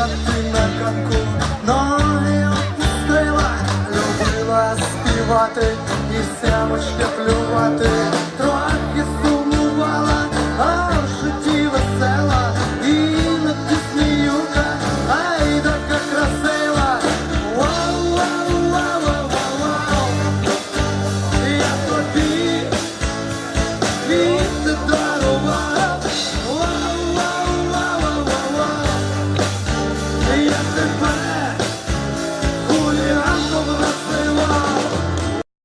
Любила ти на ганку, ноги опустила, любила співати і сямочки плювати.